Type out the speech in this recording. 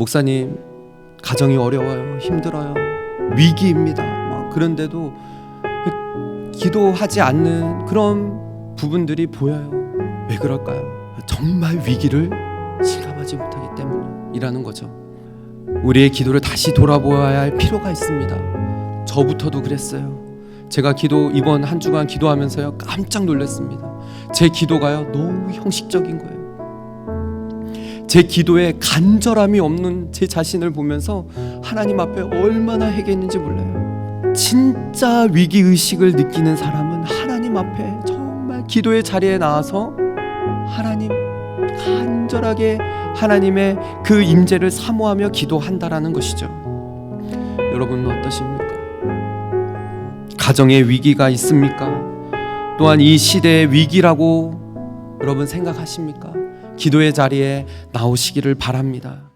목사님 가정이 어려워요 힘들어요 위기입니다. 막 그런데도 기도하지 않는 그런 부분들이 보여요. 왜 그럴까요? 정말 위기를 실감하지 못하기 때문이라는 거죠. 우리의 기도를 다시 돌아보아야 할 필요가 있습니다. 저부터도 그랬어요. 제가 기도 이번 한 주간 기도하면서요 깜짝 놀랐습니다. 제 기도가요 너무 형식적인 거예요 제 기도에 간절함이 없는 제 자신을 보면서 하나님 앞에 얼마나 해겠는지 몰라요. 진짜 위기 의식을 느끼는 사람은 하나님 앞에 정말 기도의 자리에 나와서 하나님 간절하게 하나님의 그 임재를 사모하며 기도한다라는 것이죠. 여러분은 어떠십니까? 가정에 위기가 있습니까? 또한 이 시대의 위기라고 여러분 생각하십니까? 기도의 자리에 나오시기를 바랍니다.